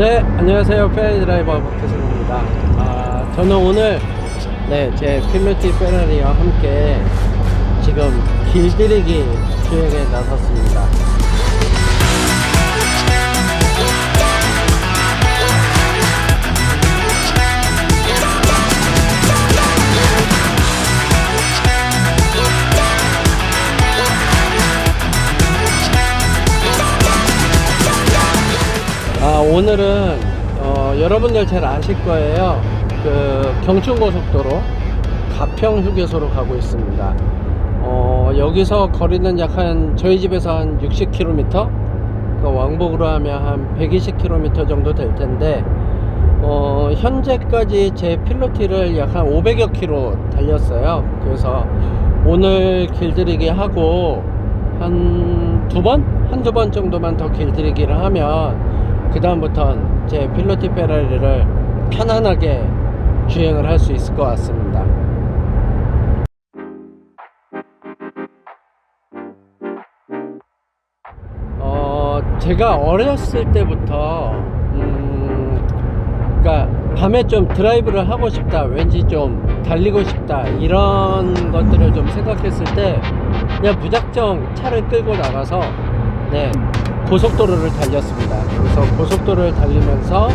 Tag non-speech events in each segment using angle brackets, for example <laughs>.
네, 안녕하세요. 페라리 드라이버 박태승입니다. 아, 저는 오늘 네, 제 필로티 페라리와 함께 지금 길들이기 주행에 나섰습니다. 오늘은 어, 여러분들 잘 아실 거예요. 그 경춘고속도로 가평 휴게소로 가고 있습니다. 어, 여기서 거리는 약 한 저희 집에서 한 60km, 그러니까 왕복으로 하면 한 120km 정도 될 텐데 어, 현재까지 제 필로티를 약 한 500여 킬로 달렸어요. 그래서 오늘 길들이기 하고 한 두 번? 한두 번 정도만 더 길들이기를 하면 그 다음부턴 제 필로티 페라리를 편안하게 주행을 할 수 있을 것 같습니다. 어, 제가 어렸을 때부터, 음, 그니까, 밤에 좀 드라이브를 하고 싶다, 왠지 좀 달리고 싶다, 이런 것들을 좀 생각했을 때, 그냥 무작정 차를 끌고 나가서, 네, 고속도로를 달렸습니다. 그래서 고속도로를 달리면서,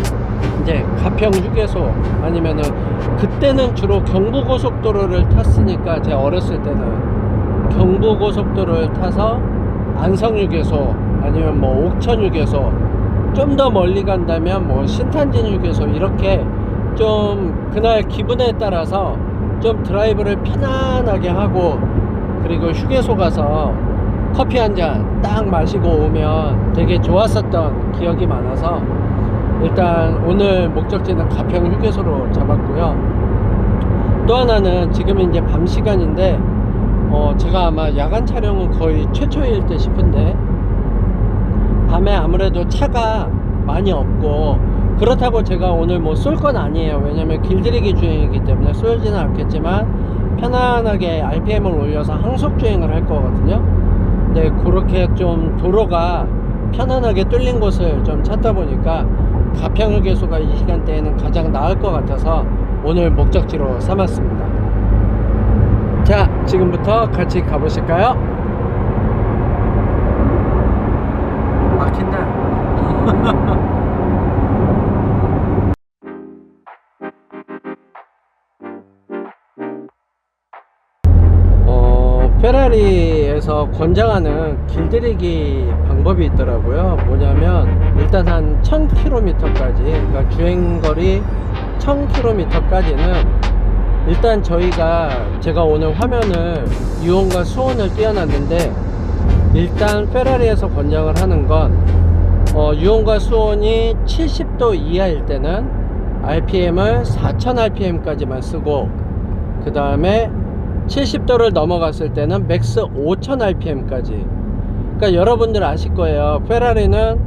이제 가평 휴게소 아니면은 그때는 주로 경부고속도로를 탔으니까 제 어렸을 때는 경부고속도로를 타서 안성휴게소 아니면 뭐 옥천휴게소 좀 더 멀리 간다면 뭐 신탄진 휴게소 이렇게 좀 그날 기분에 따라서 좀 드라이브를 편안하게 하고 그리고 휴게소 가서 커피 한 잔 딱 마시고 오면 되게 좋았었던 기억이 많아서 일단 오늘 목적지는 가평 휴게소로 잡았고요. 또 하나는 지금 이제 밤 시간인데 어 제가 아마 야간 촬영은 거의 최초일 듯 싶은데 밤에 아무래도 차가 많이 없고 그렇다고 제가 오늘 뭐 쏠 건 아니에요. 왜냐면 길들이기 주행이기 때문에 쏠지는 않겠지만 편안하게 RPM을 올려서 항속 주행을 할 거거든요. 그렇게 좀 도로가 편안하게 뚫린 곳을 좀 찾다 보니까 가평휴게소가 이 시간대에는 가장 나을 것 같아서 오늘 목적지로 삼았습니다. 자, 지금부터 같이 가보실까요? 막힌다. <laughs> 페라리에서 권장하는 길들이기 방법이 있더라고요. 뭐냐면 일단 한 1000km까지 그러니까 주행거리 1000km까지는 일단 저희가 제가 오늘 화면을 유원과 수온을 띄워놨는데 일단 페라리에서 권장을 하는 건 어, 유온과 수온이 70도 이하일 때는 RPM을 4000rpm까지만 쓰고 그 다음에 70도를 넘어갔을 때는 맥스 5000rpm까지. 그러니까 여러분들 아실 거예요. 페라리는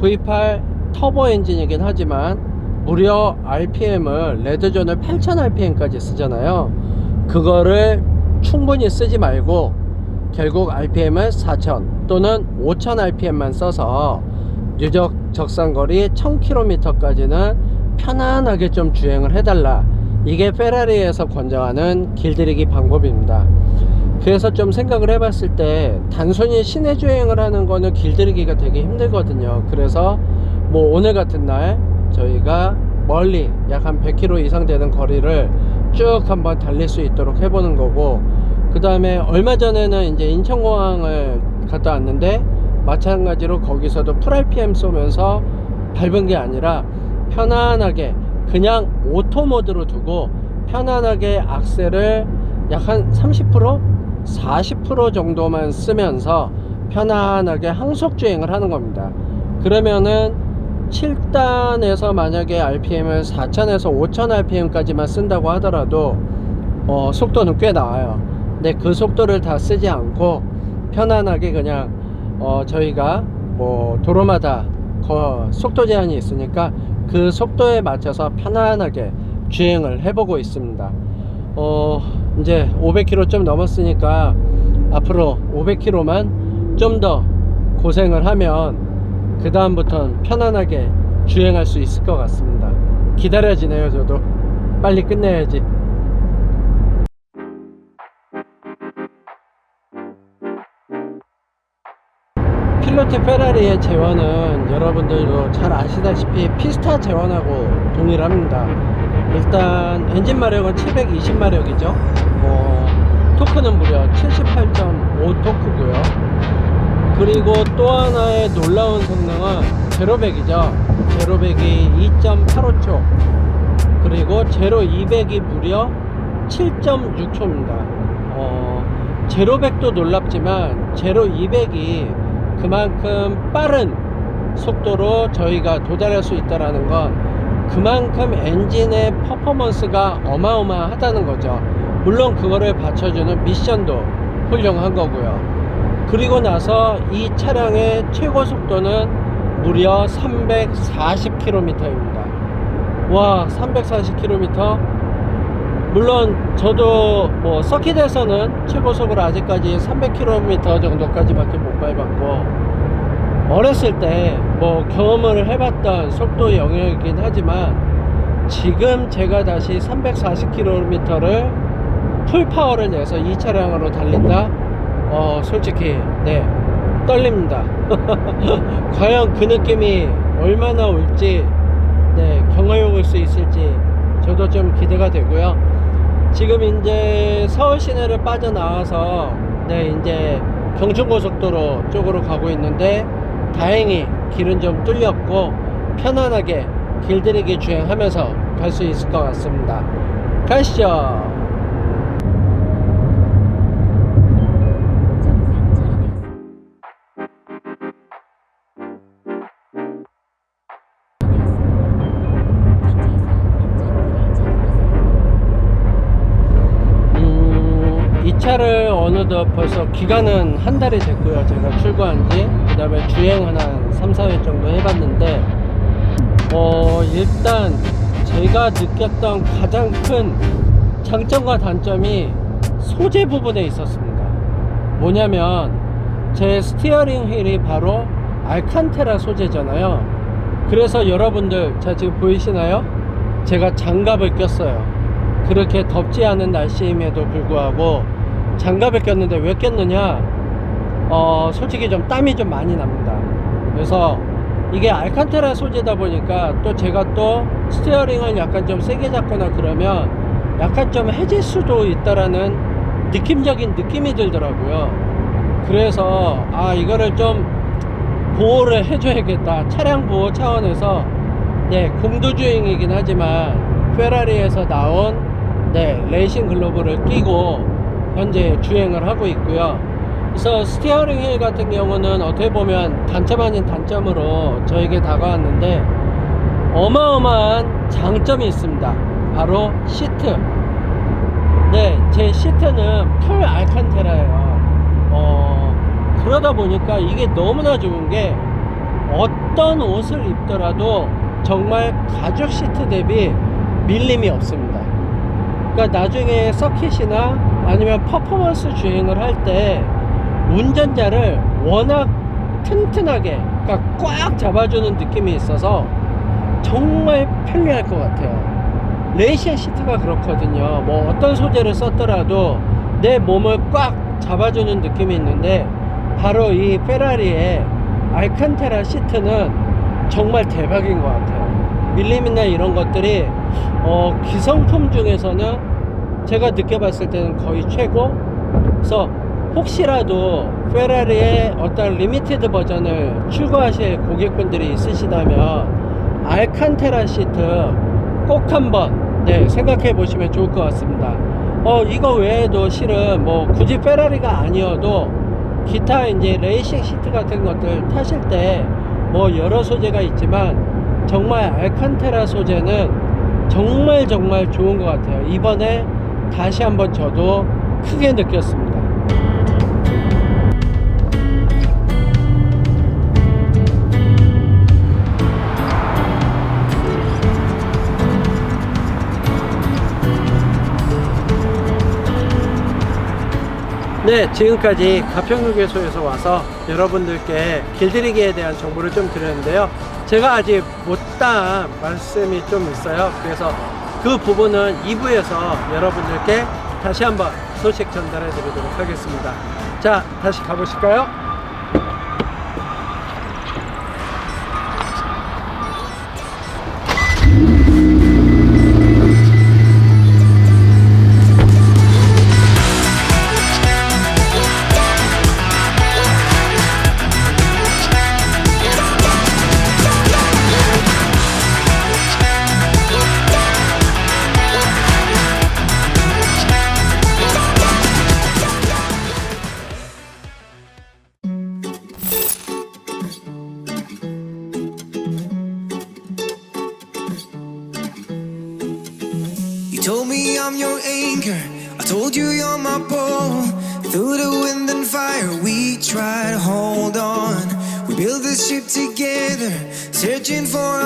V8 터보 엔진이긴 하지만 무려 RPM을 레드존을 8000rpm까지 쓰잖아요. 그거를 충분히 쓰지 말고 결국 RPM을 4000 또는 5000rpm만 써서 유적 적산거리 1000km까지는 편안하게 좀 주행을 해달라 이게 페라리에서 권장하는 길들이기 방법입니다. 그래서 좀 생각을 해봤을 때 단순히 시내 주행을 하는 거는 길들이기가 되게 힘들거든요. 그래서 뭐 오늘 같은 날 저희가 멀리 약 한 100km 이상 되는 거리를 쭉 한번 달릴 수 있도록 해보는 거고 그 다음에 얼마 전에는 이제 인천공항을 갔다 왔는데 마찬가지로 거기서도 풀 RPM 쏘면서 밟은 게 아니라 편안하게 그냥 오토 모드로 두고 편안하게 악셀을 약 한 30% 40% 정도만 쓰면서 편안하게 항속 주행을 하는 겁니다. 그러면은 7단에서 만약에 RPM을 4000에서 5000 RPM까지만 쓴다고 하더라도 어, 속도는 꽤 나와요. 근데 그 속도를 다 쓰지 않고 편안하게 그냥 어, 저희가 뭐 도로마다 거, 속도 제한이 있으니까 그 속도에 맞춰서 편안하게 주행을 해보고 있습니다. 어, 이제 500km 좀 넘었으니까 앞으로 500km만 좀 더 고생을 하면 그 다음부터는 편안하게 주행할 수 있을 것 같습니다. 기다려지네요, 저도. 빨리 끝내야지. 필로티 페라리의 재원은 여러분들도 잘 아시다시피 피스타 재원하고 동일합니다. 일단 엔진 마력은 720마력이죠. 뭐 토크는 무려 78.5 토크고요. 그리고 또 하나의 놀라운 성능은 제로백이죠. 제로백이 2.85초. 그리고 제로 200이 무려 7.6초입니다. 어, 제로백도 놀랍지만 제로 200이 그만큼 빠른 속도로 저희가 도달할 수 있다라는 건 그만큼 엔진의 퍼포먼스가 어마어마하다는 거죠. 물론 그거를 받쳐주는 미션도 훌륭한 거고요. 그리고 나서 이 차량의 최고 속도는 무려 340km입니다. 와, 340km? 물론 저도 뭐 서킷에서는 최고속으로 아직까지 300km 정도까지밖에 못 밟았고 어렸을 때 뭐 경험을 해봤던 속도 영역이긴 하지만 지금 제가 다시 340km를 풀 파워를 내서 이 차량으로 달린다? 어 솔직히 네 떨립니다. <laughs> 과연 그 느낌이 얼마나 올지 네 경험해 볼 수 있을지 저도 좀 기대가 되고요. 지금 이제 서울 시내를 빠져나와서 네 이제 경춘고속도로 쪽으로 가고 있는데 다행히 길은 좀 뚫렸고 편안하게 길들이기 주행하면서 갈 수 있을 것 같습니다. 가시죠. 차를 어느덧 벌써 기간은 한 달이 됐고요. 제가 출고한 지. 그 다음에 주행은 한 3, 4회 정도 해봤는데, 어, 일단 제가 느꼈던 가장 큰 장점과 단점이 소재 부분에 있었습니다. 뭐냐면, 제 스티어링 휠이 바로 알칸테라 소재잖아요. 그래서 여러분들, 자, 지금 보이시나요? 제가 장갑을 꼈어요. 그렇게 덥지 않은 날씨임에도 불구하고 장갑을 꼈는데 왜 꼈느냐? 어, 솔직히 좀 땀이 좀 많이 납니다. 그래서 이게 알칸테라 소재다 보니까 또 제가 또 스티어링을 약간 좀 세게 잡거나 그러면 약간 좀 해질 수도 있다라는 느낌적인 느낌이 들더라고요. 그래서 아 이거를 좀 보호를 해줘야겠다. 차량 보호 차원에서 네 공도주행이긴 하지만 페라리에서 나온 네 레이싱 글로브를 끼고 현재 주행을 하고 있고요. 그래서 스티어링 휠 같은 경우는 어떻게 보면 단점 아닌 단점으로 저에게 다가왔는데 어마어마한 장점이 있습니다. 바로 시트. 네, 제 시트는 풀 알칸테라예요. 어, 그러다 보니까 이게 너무나 좋은 게 어떤 옷을 입더라도 정말 가죽 시트 대비 밀림이 없습니다. 그러니까 나중에 서킷이나 아니면 퍼포먼스 주행을 할 때 운전자를 워낙 튼튼하게 그러니까 꽉 잡아주는 느낌이 있어서 정말 편리할 것 같아요. 레이싱 시트가 그렇거든요. 뭐 어떤 소재를 썼더라도 내 몸을 꽉 잡아주는 느낌이 있는데 바로 이 페라리의 알칸테라 시트는 정말 대박인 것 같아요. 밀림이나 이런 것들이 어, 기성품 중에서는 제가 느껴봤을 때는 거의 최고. 그래서 혹시라도 페라리의 어떤 리미티드 버전을 추구하실 고객분들이 있으시다면 알칸테라 시트 꼭 한번 네, 생각해 보시면 좋을 것 같습니다. 어, 이거 외에도 실은 뭐 굳이 페라리가 아니어도 기타 이제 레이싱 시트 같은 것들 타실 때 뭐 여러 소재가 있지만 정말 알칸테라 소재는 정말 정말 좋은 것 같아요. 이번에 다시 한번 저도 크게 느꼈습니다. 네, 지금까지 가평휴게소에서 와서 여러분들께 길들이기에 대한 정보를 좀 드렸는데요. 제가 아직 못한 말씀이 좀 있어요. 그래서 그 부분은 2부에서 여러분들께 다시 한번 소식 전달해 드리도록 하겠습니다. 자, 다시 가보실까요? Your anchor. I told you you're my pole. Through the wind and fire, we try to hold on. We build this ship together, searching for.